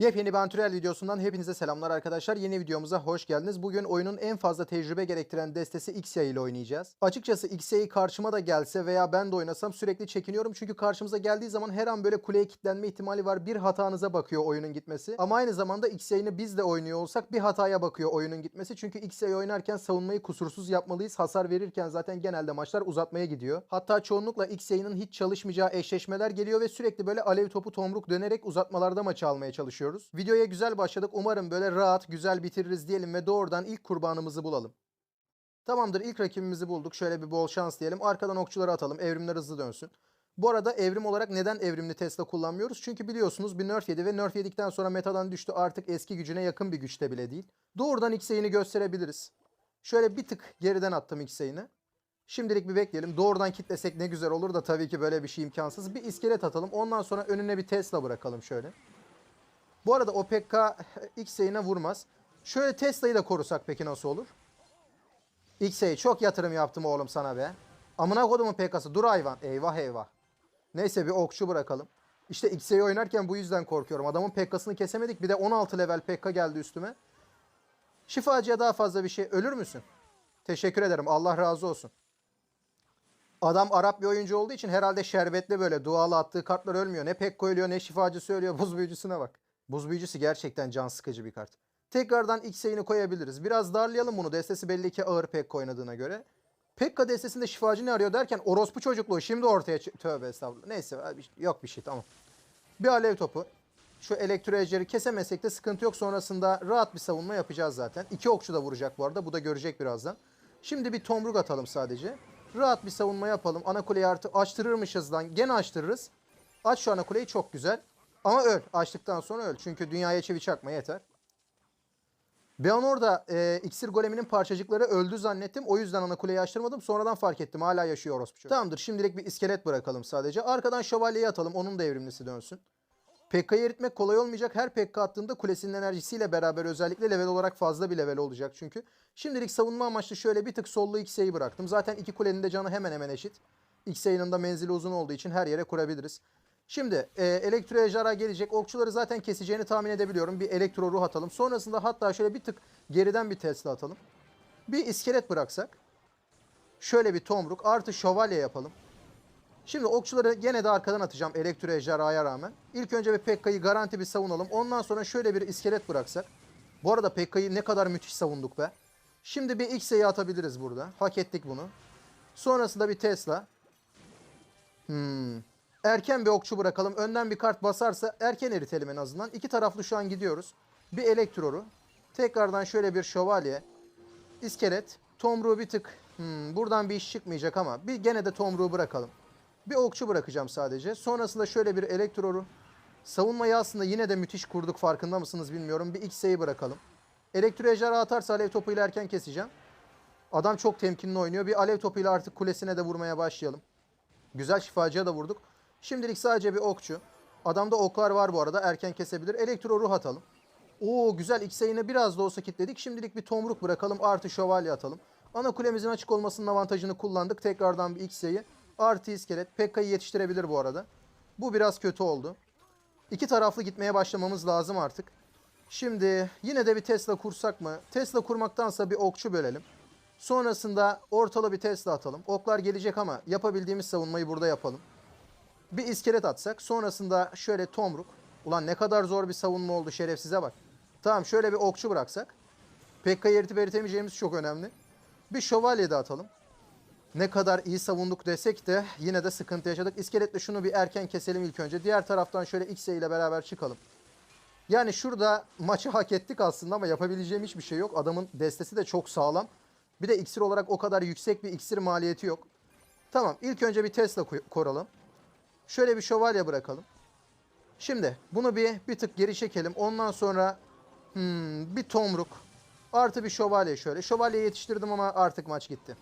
Yepyeni bir antrenör videosundan hepinize selamlar arkadaşlar. Yeni videomuza hoş geldiniz. Bugün oyunun en fazla tecrübe gerektiren destesi XY ile oynayacağız. Açıkçası XY karşıma da gelse veya ben de oynasam sürekli çekiniyorum. Çünkü karşımıza geldiği zaman her an böyle kuleye kilitlenme ihtimali var. Bir hatanıza bakıyor oyunun gitmesi. Ama aynı zamanda XY'ni biz de oynuyor olsak bir hataya bakıyor oyunun gitmesi. Çünkü XY oynarken savunmayı kusursuz yapmalıyız. Hasar verirken zaten genelde maçlar uzatmaya gidiyor. Hatta çoğunlukla XY'nin hiç çalışmayacağı eşleşmeler geliyor ve sürekli böyle alev topu tomruk dönerek uzatmalarda maçı almaya çalışıyoruz. Videoya güzel başladık. Umarım böyle rahat, güzel bitiririz diyelim ve doğrudan ilk kurbanımızı bulalım. Tamamdır ilk rakibimizi bulduk. Şöyle bir bol şans diyelim. Arkadan okçuları atalım. Evrimler hızlı dönsün. Bu arada evrim olarak neden evrimli Tesla kullanmıyoruz? Çünkü biliyorsunuz bir nerf yedi ve nerf yedikten sonra metadan düştü. Artık eski gücüne yakın bir güçte bile değil. Doğrudan X'e'ini gösterebiliriz. Şöyle bir tık geriden attım X'e'ini. Şimdilik bir bekleyelim. Doğrudan kitlesek ne güzel olur da tabii ki böyle bir şey imkansız. Bir iskelet atalım. Ondan sonra önüne bir Tesla bırakalım şöyle. Bu arada o PK X'e'ine vurmaz. Şöyle Tesla'yı da korusak peki nasıl olur? X'e çok yatırım yaptım oğlum sana be. Amına kodumun PK'sı. Dur hayvan. Eyvah eyvah. Neyse bir okçu bırakalım. İşte X'e'yi oynarken bu yüzden korkuyorum. Adamın PK'sını kesemedik. Bir de 16 level PK geldi üstüme. Şifacıya daha fazla bir şey. Ölür müsün? Teşekkür ederim. Allah razı olsun. Adam Arap bir oyuncu olduğu için herhalde şerbetli böyle dualı attığı kartlar ölmüyor. Ne Pekko ölüyor ne şifacısı ölüyor. Buz büyücüsüne bak. Buz büyücüsü gerçekten can sıkıcı bir kart. Tekrardan X'e'ini koyabiliriz. Biraz darlayalım bunu. Destesi belli ki ağır Pekko oynadığına göre. Pekka destesinde şifacı ne arıyor derken orospu çocukluğu şimdi ortaya Tövbe estağfurullah. Neyse yok bir şey tamam. Bir alev topu. Şu elektro ejderi kesemesek de sıkıntı yok. Sonrasında rahat bir savunma yapacağız zaten. İki okçu da vuracak bu arada. Bu da görecek birazdan. Şimdi bir tomruk atalım sadece. Rahat bir savunma yapalım. Ana kuleyi artı açtırırmışız lan. Gene açtırırız. Aç şu ana kuleyi çok güzel. Ama öl. Açtıktan sonra öl. Çünkü dünyaya çivi çakma yeter. Ben orada e, iksir goleminin parçacıkları öldü zannettim. O yüzden ana kuleyi açtırmadım. Sonradan fark ettim. Hala yaşıyor orospu. Tamamdır. Şimdilik bir iskelet bırakalım sadece. Arkadan şövalyeyi atalım. Onun da evrimlisi dönsün. PK'yı eritmek kolay olmayacak. Her PK attığında kulesinin enerjisiyle beraber özellikle level olarak fazla bir level olacak çünkü. Şimdilik savunma amaçlı şöyle bir tık sollu X'e'yi bıraktım. Zaten iki kulenin de canı hemen hemen eşit. X'e'nin de menzili uzun olduğu için her yere kurabiliriz. Şimdi e, elektro ejderha gelecek. Okçuları zaten keseceğini tahmin edebiliyorum. Bir elektro ruh atalım. Sonrasında hatta şöyle bir tık geriden bir Tesla atalım. Bir iskelet bıraksak. Şöyle bir tomruk artı şövalye yapalım. Şimdi okçuları gene de arkadan atacağım elektro ejderhaya rağmen. İlk önce bir Pekka'yı garanti bir savunalım. Ondan sonra şöyle bir iskelet bıraksak. Bu arada Pekka'yı ne kadar müthiş savunduk be. Şimdi bir X'e'yi atabiliriz burada. Hak ettik bunu. Sonrasında bir Tesla. Hmm. Erken bir okçu bırakalım. Önden bir kart basarsa erken eritelim en azından. İki taraflı şu an gidiyoruz. Bir elektroru. Tekrardan şöyle bir şövalye. İskelet. Tomruğu bir tık. Hmm, buradan bir iş çıkmayacak ama bir gene de tomruğu bırakalım. Bir okçu bırakacağım sadece. Sonrasında şöyle bir elektroru. Savunmayı aslında yine de müthiş kurduk farkında mısınız bilmiyorum. Bir X'e'yi bırakalım. Elektro ejderha atarsa alev topuyla erken keseceğim. Adam çok temkinli oynuyor. Bir alev topuyla artık kulesine de vurmaya başlayalım. Güzel şifacıya da vurduk. Şimdilik sadece bir okçu. Adamda oklar var bu arada. Erken kesebilir. Elektro ruh atalım. Oo güzel X'e'ine biraz da olsa kitledik. Şimdilik bir tomruk bırakalım. Artı şövalye atalım. Ana kulemizin açık olmasının avantajını kullandık. Tekrardan bir X'e'yi. Artı iskelet. Pekka'yı yetiştirebilir bu arada. Bu biraz kötü oldu. İki taraflı gitmeye başlamamız lazım artık. Şimdi yine de bir Tesla kursak mı? Tesla kurmaktansa bir okçu bölelim. Sonrasında ortalı bir Tesla atalım. Oklar gelecek ama yapabildiğimiz savunmayı burada yapalım. Bir iskelet atsak. Sonrasında şöyle tomruk. Ulan ne kadar zor bir savunma oldu şerefsize bak. Tamam şöyle bir okçu bıraksak. Pekka'yı eritip eritemeyeceğimiz çok önemli. Bir şövalye de atalım. Ne kadar iyi savunduk desek de yine de sıkıntı yaşadık. İskeletle şunu bir erken keselim ilk önce. Diğer taraftan şöyle X'e ile beraber çıkalım. Yani şurada maçı hak ettik aslında ama yapabileceğim hiçbir şey yok. Adamın destesi de çok sağlam. Bir de iksir olarak o kadar yüksek bir iksir maliyeti yok. Tamam ilk önce bir Tesla koralım. Şöyle bir şövalye bırakalım. Şimdi bunu bir bir tık geri çekelim. Ondan sonra hmm, bir tomruk artı bir şövalye şöyle. Şövalye yetiştirdim ama artık maç gitti.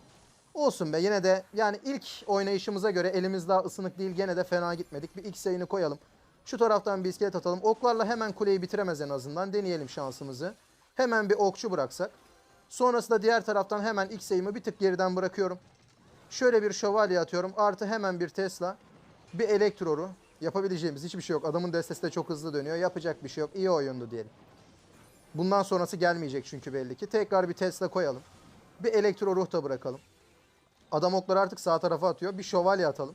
Olsun be yine de yani ilk oynayışımıza göre elimiz daha ısınık değil gene de fena gitmedik. Bir X sayını koyalım. Şu taraftan bir iskelet atalım. Oklarla hemen kuleyi bitiremez en azından. Deneyelim şansımızı. Hemen bir okçu bıraksak. Sonrasında diğer taraftan hemen X sayımı bir tık geriden bırakıyorum. Şöyle bir şövalye atıyorum. Artı hemen bir Tesla. Bir elektroru. Yapabileceğimiz hiçbir şey yok. Adamın destesi de çok hızlı dönüyor. Yapacak bir şey yok. İyi oyundu diyelim. Bundan sonrası gelmeyecek çünkü belli ki. Tekrar bir Tesla koyalım. Bir elektro ruh da bırakalım. Adam okları artık sağ tarafa atıyor. Bir şövalye atalım.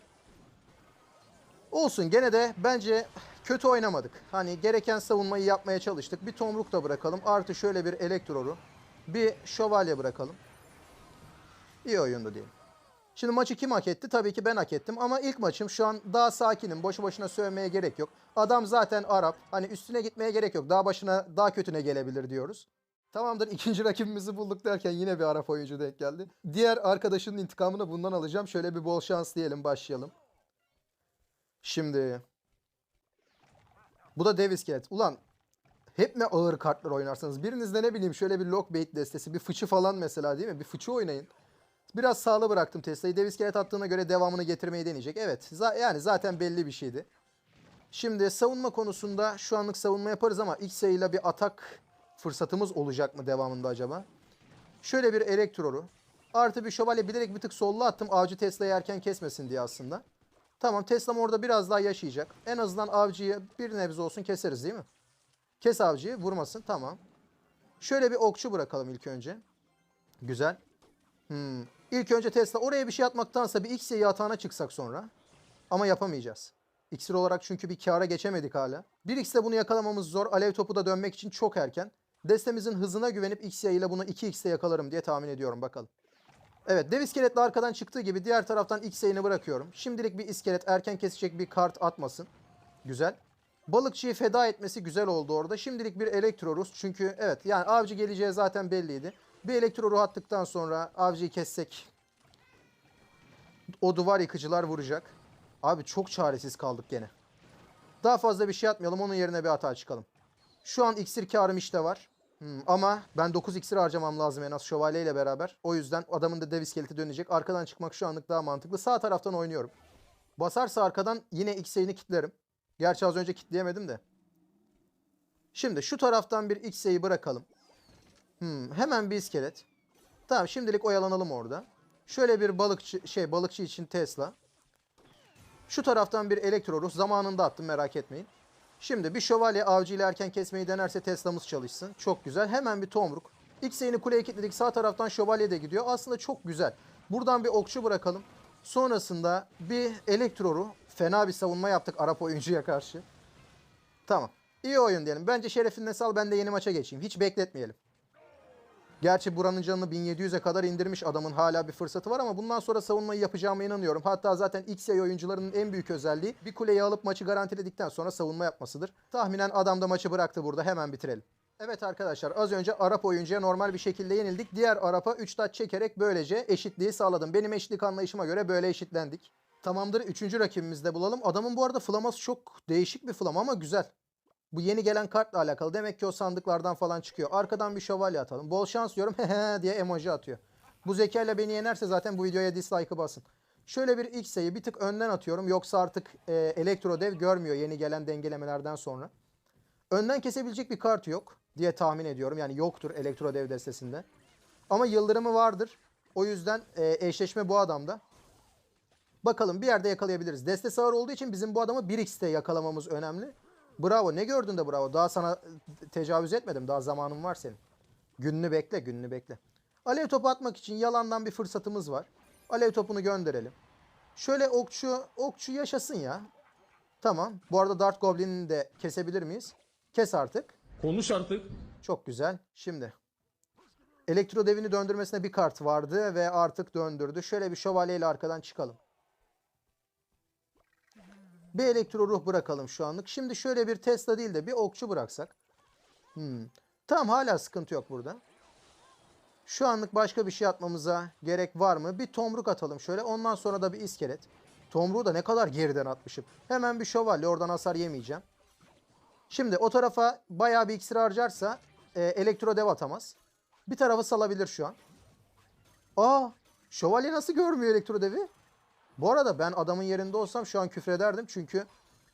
Olsun gene de bence kötü oynamadık. Hani gereken savunmayı yapmaya çalıştık. Bir tomruk da bırakalım. Artı şöyle bir elektro ruh. Bir şövalye bırakalım. İyi oyundu diyelim. Şimdi maçı kim hak etti? Tabii ki ben hak ettim. Ama ilk maçım şu an daha sakinim. Boşu boşuna sövmeye gerek yok. Adam zaten Arap. Hani üstüne gitmeye gerek yok. Daha başına daha kötüne gelebilir diyoruz. Tamamdır ikinci rakibimizi bulduk derken yine bir Arap oyuncu denk geldi. Diğer arkadaşının intikamını bundan alacağım. Şöyle bir bol şans diyelim başlayalım. Şimdi. Bu da dev iskelet. Ulan hep mi ağır kartlar oynarsanız? Biriniz de ne bileyim şöyle bir lockbait destesi, bir fıçı falan mesela değil mi? Bir fıçı oynayın. Biraz sağlı bıraktım Tesla'yı. Dev iskelet attığına göre devamını getirmeyi deneyecek. Evet yani zaten belli bir şeydi. Şimdi savunma konusunda şu anlık savunma yaparız ama ilk sayıyla bir atak fırsatımız olacak mı devamında acaba? Şöyle bir elektroru. Artı bir şövalye bilerek bir tık sollu attım. Avcı Tesla'yı erken kesmesin diye aslında. Tamam Tesla'm orada biraz daha yaşayacak. En azından avcıyı bir nebze olsun keseriz değil mi? Kes avcıyı vurmasın tamam. Şöyle bir okçu bırakalım ilk önce. Güzel. Hmm. İlk önce Tesla oraya bir şey atmaktansa bir X'ye atağına çıksak sonra. Ama yapamayacağız. İksir olarak çünkü bir kâra geçemedik hala. 1x'te bunu yakalamamız zor. Alev topu da dönmek için çok erken. Destemizin hızına güvenip x ile bunu 2x'te yakalarım diye tahmin ediyorum bakalım. Evet dev iskeletli arkadan çıktığı gibi diğer taraftan x bırakıyorum. Şimdilik bir iskelet erken kesecek bir kart atmasın. Güzel. Balıkçıyı feda etmesi güzel oldu orada. Şimdilik bir elektro Rus. Çünkü evet yani avcı geleceği zaten belliydi. Bir elektro ruh attıktan sonra avcıyı kessek o duvar yıkıcılar vuracak. Abi çok çaresiz kaldık gene. Daha fazla bir şey atmayalım. Onun yerine bir hata çıkalım. Şu an iksir karım işte var. Hmm, ama ben 9 iksir harcamam lazım en az şövalye ile beraber. O yüzden adamın da dev iskeleti dönecek. Arkadan çıkmak şu anlık daha mantıklı. Sağ taraftan oynuyorum. Basarsa arkadan yine X'ini kitlerim. Gerçi az önce kitleyemedim de. Şimdi şu taraftan bir X'yi bırakalım. Hmm, hemen bir iskelet. Tamam şimdilik oyalanalım orada. Şöyle bir balıkçı şey balıkçı için Tesla. Şu taraftan bir elektro ruh. Zamanında attım merak etmeyin. Şimdi bir şövalye avcı ile erken kesmeyi denerse Tesla'mız çalışsın. Çok güzel. Hemen bir tomruk. X'ini kuleye kilitledik. Sağ taraftan şövalye de gidiyor. Aslında çok güzel. Buradan bir okçu bırakalım. Sonrasında bir elektro ruh. Fena bir savunma yaptık Arap oyuncuya karşı. Tamam. İyi oyun diyelim. Bence şerefine sal ben de yeni maça geçeyim. Hiç bekletmeyelim. Gerçi buranın canını 1700'e kadar indirmiş adamın hala bir fırsatı var ama bundan sonra savunmayı yapacağıma inanıyorum. Hatta zaten XY oyuncularının en büyük özelliği bir kuleyi alıp maçı garantiledikten sonra savunma yapmasıdır. Tahminen adam da maçı bıraktı burada hemen bitirelim. Evet arkadaşlar az önce Arap oyuncuya normal bir şekilde yenildik. Diğer Arap'a 3 taç çekerek böylece eşitliği sağladım. Benim eşitlik anlayışıma göre böyle eşitlendik. Tamamdır. Üçüncü rakibimizi de bulalım. Adamın bu arada flaması çok değişik bir flama ama güzel. Bu yeni gelen kartla alakalı. Demek ki o sandıklardan falan çıkıyor. Arkadan bir şövalye atalım. Bol şans diyorum hehe diye emoji atıyor. Bu zekayla beni yenerse zaten bu videoya dislike'ı basın. Şöyle bir ilk sayı bir tık önden atıyorum. Yoksa artık e, elektro dev görmüyor yeni gelen dengelemelerden sonra. Önden kesebilecek bir kart yok diye tahmin ediyorum. Yani yoktur elektro dev destesinde. Ama yıldırımı vardır. O yüzden e, eşleşme bu adamda. Bakalım bir yerde yakalayabiliriz. Deste sağır olduğu için bizim bu adamı 1x'te yakalamamız önemli. Bravo. Ne gördün de bravo. Daha sana tecavüz etmedim. Daha zamanın var senin. Gününü bekle, gününü bekle. Alev topu atmak için yalandan bir fırsatımız var. Alev topunu gönderelim. Şöyle okçu, okçu yaşasın ya. Tamam. Bu arada Dart Goblin'i de kesebilir miyiz? Kes artık. Konuş artık. Çok güzel. Şimdi. Elektro devini döndürmesine bir kart vardı ve artık döndürdü. Şöyle bir şövalyeyle arkadan çıkalım. Bir elektro ruh bırakalım şu anlık. Şimdi şöyle bir Tesla değil de bir okçu bıraksak. Hmm. Tamam hala sıkıntı yok burada. Şu anlık başka bir şey atmamıza gerek var mı? Bir tomruk atalım şöyle. Ondan sonra da bir iskelet. Tomruğu da ne kadar geriden atmışım. Hemen bir şövalye. Oradan hasar yemeyeceğim. Şimdi o tarafa bayağı bir iksir harcarsa e, elektro dev atamaz. Bir tarafı salabilir şu an. Aa, şövalye nasıl görmüyor elektro devi? Bu arada ben adamın yerinde olsam şu an küfrederdim. Çünkü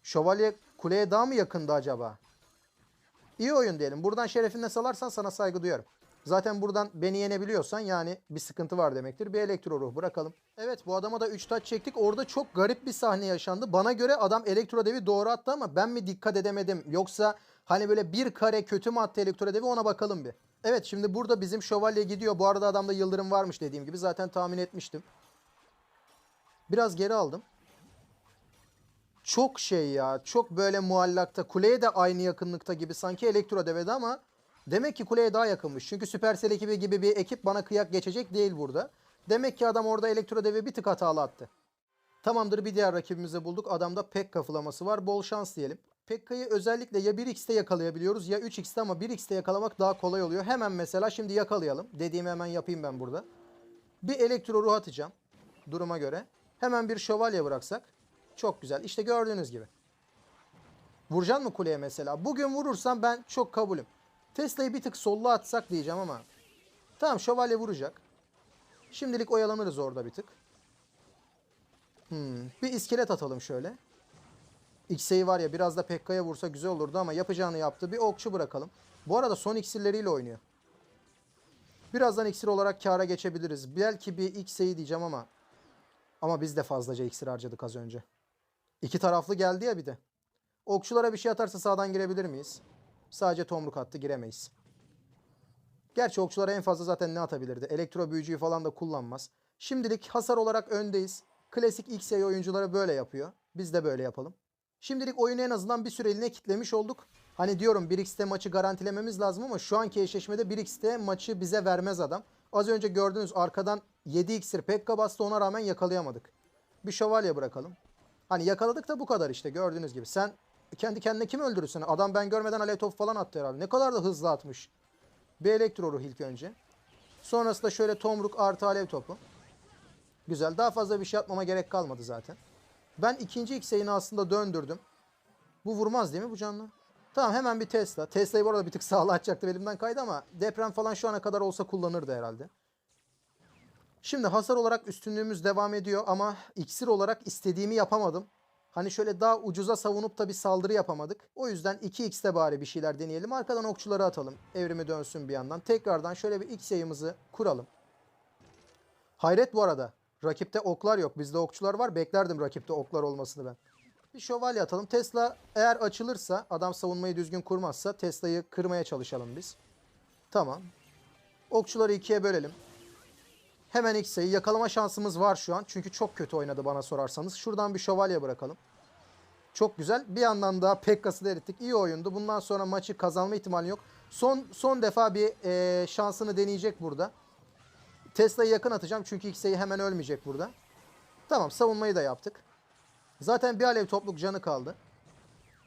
şövalye kuleye daha mı yakındı acaba? İyi oyun diyelim. Buradan şerefine salarsan sana saygı duyarım. Zaten buradan beni yenebiliyorsan yani bir sıkıntı var demektir. Bir elektro ruh bırakalım. Evet bu adama da 3 taç çektik. Orada çok garip bir sahne yaşandı. Bana göre adam elektro devi doğru attı ama ben mi dikkat edemedim? Yoksa hani böyle bir kare kötü mü attı elektro devi ona bakalım bir. Evet şimdi burada bizim şövalye gidiyor. Bu arada adamda yıldırım varmış dediğim gibi. Zaten tahmin etmiştim. Biraz geri aldım. Çok şey ya. Çok böyle muallakta. Kuleye de aynı yakınlıkta gibi sanki elektro devede ama demek ki kuleye daha yakınmış. Çünkü Supercell ekibi gibi bir ekip bana kıyak geçecek değil burada. Demek ki adam orada elektro devi bir tık hatalı attı. Tamamdır bir diğer rakibimizi bulduk. Adamda Pekka flaması var. Bol şans diyelim. Pekka'yı özellikle ya 1x'te yakalayabiliyoruz ya 3x'te ama 1x'te yakalamak daha kolay oluyor. Hemen mesela şimdi yakalayalım. Dediğimi hemen yapayım ben burada. Bir elektro ruh atacağım. Duruma göre. Hemen bir şövalye bıraksak. Çok güzel. İşte gördüğünüz gibi. Vuracaksın mı kuleye mesela? Bugün vurursam ben çok kabulüm. Tesla'yı bir tık sollu atsak diyeceğim ama. Tamam şövalye vuracak. Şimdilik oyalanırız orada bir tık. Hmm, bir iskelet atalım şöyle. X'eyi var ya biraz da Pekka'ya vursa güzel olurdu ama yapacağını yaptı. Bir okçu bırakalım. Bu arada son iksirleriyle oynuyor. Birazdan iksir olarak kâra geçebiliriz. Belki bir X'eyi diyeceğim ama. Ama biz de fazlaca iksir harcadık az önce. İki taraflı geldi ya bir de. Okçulara bir şey atarsa sağdan girebilir miyiz? Sadece tomruk attı giremeyiz. Gerçi okçulara en fazla zaten ne atabilirdi? Elektro büyücüyü falan da kullanmaz. Şimdilik hasar olarak öndeyiz. Klasik XY oyuncuları böyle yapıyor. Biz de böyle yapalım. Şimdilik oyunu en azından bir süreliğine kitlemiş olduk. Hani diyorum 1x'te maçı garantilememiz lazım ama şu anki eşleşmede 1x'te maçı bize vermez adam. Az önce gördüğünüz arkadan 7 iksir Pekka bastı ona rağmen yakalayamadık. Bir şövalye bırakalım. Hani yakaladık da bu kadar işte gördüğünüz gibi. Sen kendi kendine kim öldürürsün? Adam ben görmeden alev topu falan attı herhalde. Ne kadar da hızlı atmış. Bir elektro ruh ilk önce. Sonrasında şöyle tomruk artı alev topu. Güzel. Daha fazla bir şey atmama gerek kalmadı zaten. Ben ikinci X'e'ini aslında döndürdüm. Bu vurmaz değil mi bu canlı? Tamam hemen bir Tesla. Tesla'yı bu arada bir tık sağla atacaktı elimden kaydı ama deprem falan şu ana kadar olsa kullanırdı herhalde. Şimdi hasar olarak üstünlüğümüz devam ediyor ama iksir olarak istediğimi yapamadım. Hani şöyle daha ucuza savunup da bir saldırı yapamadık. O yüzden 2x'te bari bir şeyler deneyelim. Arkadan okçuları atalım. Evrimi dönsün bir yandan. Tekrardan şöyle bir x yayımızı kuralım. Hayret bu arada. Rakipte oklar yok. Bizde okçular var. Beklerdim rakipte oklar olmasını ben. Bir şövalye atalım. Tesla eğer açılırsa, adam savunmayı düzgün kurmazsa Tesla'yı kırmaya çalışalım biz. Tamam. Okçuları ikiye bölelim. Hemen X'e'yi yakalama şansımız var şu an. Çünkü çok kötü oynadı bana sorarsanız. Şuradan bir şövalye bırakalım. Çok güzel. Bir yandan daha Pekkas'ı da erittik. İyi oyundu. Bundan sonra maçı kazanma ihtimali yok. Son son defa bir eee, şansını deneyecek burada. Tesla'yı yakın atacağım çünkü X'e'yi hemen ölmeyecek burada. Tamam savunmayı da yaptık. Zaten bir alev topluk canı kaldı.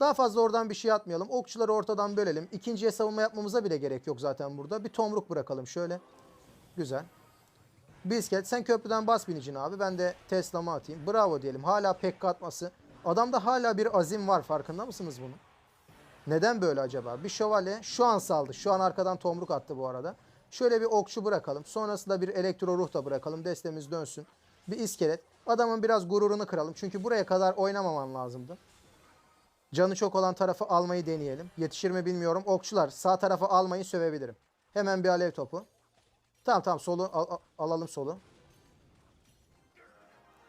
Daha fazla oradan bir şey atmayalım. Okçuları ortadan bölelim. İkinciye savunma yapmamıza bile gerek yok zaten burada. Bir tomruk bırakalım şöyle. Güzel. Bir iskelet. Sen köprüden bas binicini abi. Ben de Tesla'mı atayım. Bravo diyelim. Hala pekka atması. Adamda hala bir azim var. Farkında mısınız bunun? Neden böyle acaba? Bir şövalye şu an saldı. Şu an arkadan tomruk attı bu arada. Şöyle bir okçu bırakalım. Sonrasında bir elektro ruh da bırakalım. Destemiz dönsün. Bir iskelet. Adamın biraz gururunu kıralım. Çünkü buraya kadar oynamaman lazımdı. Canı çok olan tarafı almayı deneyelim. Yetişir mi bilmiyorum. Okçular sağ tarafı almayı sövebilirim. Hemen bir alev topu. Tamam tamam solu al- al- alalım solu.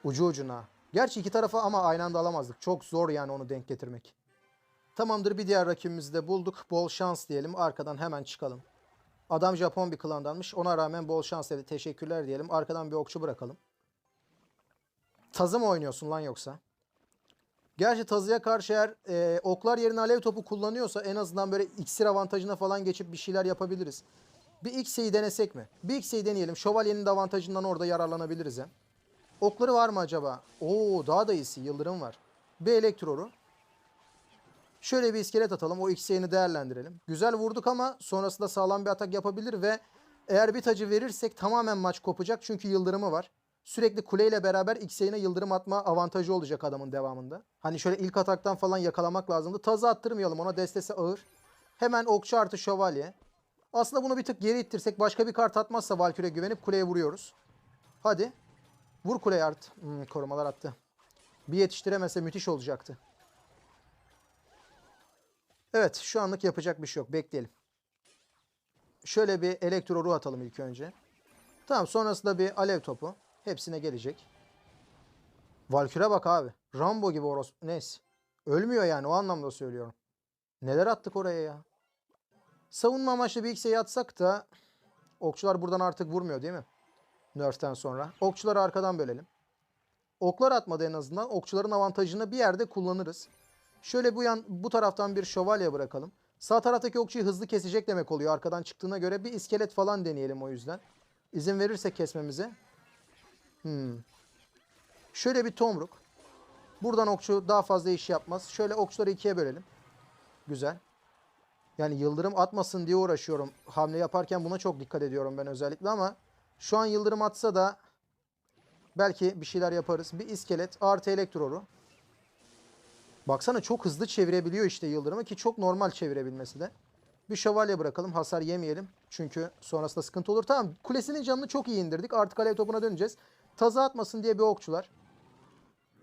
Ucu ucuna. Gerçi iki tarafa ama aynı anda alamazdık. Çok zor yani onu denk getirmek. Tamamdır bir diğer rakibimizi de bulduk. Bol şans diyelim. Arkadan hemen çıkalım. Adam Japon bir klandanmış. Ona rağmen bol şans dedi. Teşekkürler diyelim. Arkadan bir okçu bırakalım. Tazı mı oynuyorsun lan yoksa? Gerçi tazıya karşı eğer e, oklar yerine alev topu kullanıyorsa en azından böyle iksir avantajına falan geçip bir şeyler yapabiliriz. Bir X'eyi denesek mi? Bir X'eyi deneyelim. Şövalyenin de avantajından orada yararlanabiliriz hem. Okları var mı acaba? Oo daha da iyisi. Yıldırım var. Bir elektroru. Şöyle bir iskelet atalım. O X'eğini değerlendirelim. Güzel vurduk ama sonrasında sağlam bir atak yapabilir ve eğer bir tacı verirsek tamamen maç kopacak. Çünkü yıldırımı var. Sürekli kuleyle beraber X'eğine yıldırım atma avantajı olacak adamın devamında. Hani şöyle ilk ataktan falan yakalamak lazımdı. Tazı attırmayalım ona destesi ağır. Hemen okçu artı şövalye. Aslında bunu bir tık geri ittirsek başka bir kart atmazsa Valkyrie güvenip kuleye vuruyoruz. Hadi. Vur kuleye art. Hmm, korumalar attı. Bir yetiştiremese müthiş olacaktı. Evet şu anlık yapacak bir şey yok. Bekleyelim. şöyle bir elektro ruh atalım ilk önce. Tamam sonrasında bir alev topu. Hepsine gelecek. Valküre bak abi. Rambo gibi oros. Neyse. Ölmüyor yani o anlamda söylüyorum. Neler attık oraya ya. Savunma amaçlı bir X'e atsak da okçular buradan artık vurmuyor değil mi? Nerf'ten sonra. Okçuları arkadan bölelim. Oklar atmadı en azından. Okçuların avantajını bir yerde kullanırız. Şöyle bu yan bu taraftan bir şövalye bırakalım. Sağ taraftaki okçuyu hızlı kesecek demek oluyor. Arkadan çıktığına göre bir iskelet falan deneyelim o yüzden. İzin verirse kesmemize. Hmm. Şöyle bir tomruk. Buradan okçu daha fazla iş yapmaz. Şöyle okçuları ikiye bölelim. Güzel. Yani yıldırım atmasın diye uğraşıyorum. Hamle yaparken buna çok dikkat ediyorum ben özellikle ama şu an yıldırım atsa da belki bir şeyler yaparız. Bir iskelet artı elektroru. Baksana çok hızlı çevirebiliyor işte yıldırımı ki çok normal çevirebilmesi de. Bir şövalye bırakalım hasar yemeyelim. Çünkü sonrasında sıkıntı olur. Tamam kulesinin canını çok iyi indirdik. Artık alev topuna döneceğiz. Taza atmasın diye bir okçular.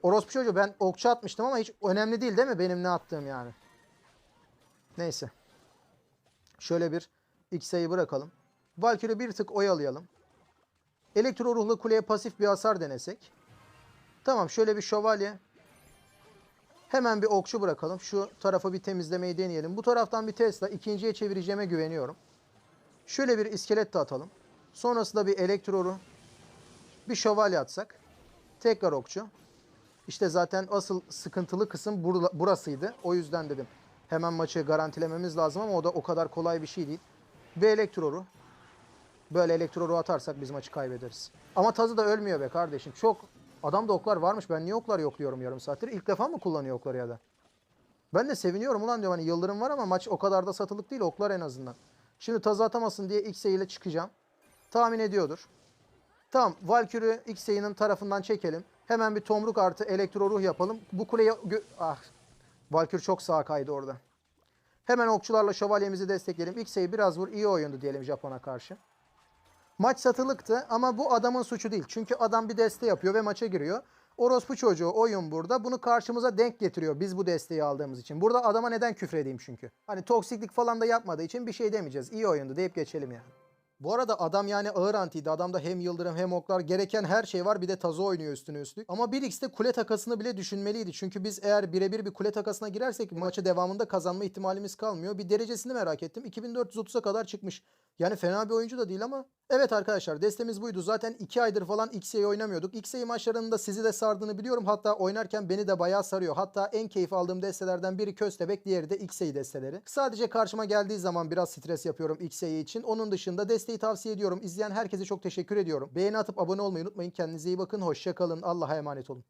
Orospu çocuğu ben okçu atmıştım ama hiç önemli değil değil mi benim ne attığım yani. Neyse. Şöyle bir X'e'yi bırakalım. Valkyrie bir tık oyalayalım. Elektro ruhlu kuleye pasif bir hasar denesek. Tamam şöyle bir şövalye. Hemen bir okçu bırakalım. Şu tarafı bir temizlemeyi deneyelim. Bu taraftan bir Tesla. ikinciye çevireceğime güveniyorum. Şöyle bir iskelet de atalım. Sonrasında bir elektroru. Bir şövalye atsak. Tekrar okçu. İşte zaten asıl sıkıntılı kısım burasıydı. O yüzden dedim. Hemen maçı garantilememiz lazım ama o da o kadar kolay bir şey değil. Ve elektroru. Böyle elektroru atarsak biz maçı kaybederiz. Ama tazı da ölmüyor be kardeşim. Çok adamda oklar varmış. Ben niye oklar yokluyorum yarım saattir? İlk defa mı kullanıyor okları ya da? Ben de seviniyorum ulan diyorum hani yıldırım var ama maç o kadar da satılık değil oklar en azından. Şimdi tazı atamasın diye X'e ile çıkacağım. Tahmin ediyordur. Tamam Valkyrie X'e'nin tarafından çekelim. Hemen bir tomruk artı elektro ruh yapalım. Bu kuleye... Ah. Valkyrie çok sağa kaydı orada. Hemen okçularla şövalyemizi destekleyelim. X'e'yi biraz vur. iyi oyundu diyelim Japon'a karşı. Maç satılıktı ama bu adamın suçu değil. Çünkü adam bir deste yapıyor ve maça giriyor. Orospu çocuğu oyun burada. Bunu karşımıza denk getiriyor biz bu desteği aldığımız için. Burada adama neden küfredeyim çünkü. Hani toksiklik falan da yapmadığı için bir şey demeyeceğiz. İyi oyundu deyip geçelim yani. Bu arada adam yani ağır antiydi. Adamda hem yıldırım hem oklar gereken her şey var. Bir de tazo oynuyor üstüne üstlük. Ama 1x'te kule takasını bile düşünmeliydi. Çünkü biz eğer birebir bir kule takasına girersek maçı devamında kazanma ihtimalimiz kalmıyor. Bir derecesini merak ettim. 2430'a kadar çıkmış. Yani fena bir oyuncu da değil ama. Evet arkadaşlar destemiz buydu. Zaten 2 aydır falan XY'yi oynamıyorduk. XY maçlarında sizi de sardığını biliyorum. Hatta oynarken beni de bayağı sarıyor. Hatta en keyif aldığım destelerden biri Köstebek, diğeri de XY desteleri. Sadece karşıma geldiği zaman biraz stres yapıyorum XY için. Onun dışında desteği tavsiye ediyorum. İzleyen herkese çok teşekkür ediyorum. Beğeni atıp abone olmayı unutmayın. Kendinize iyi bakın. Hoşça kalın. Allah'a emanet olun.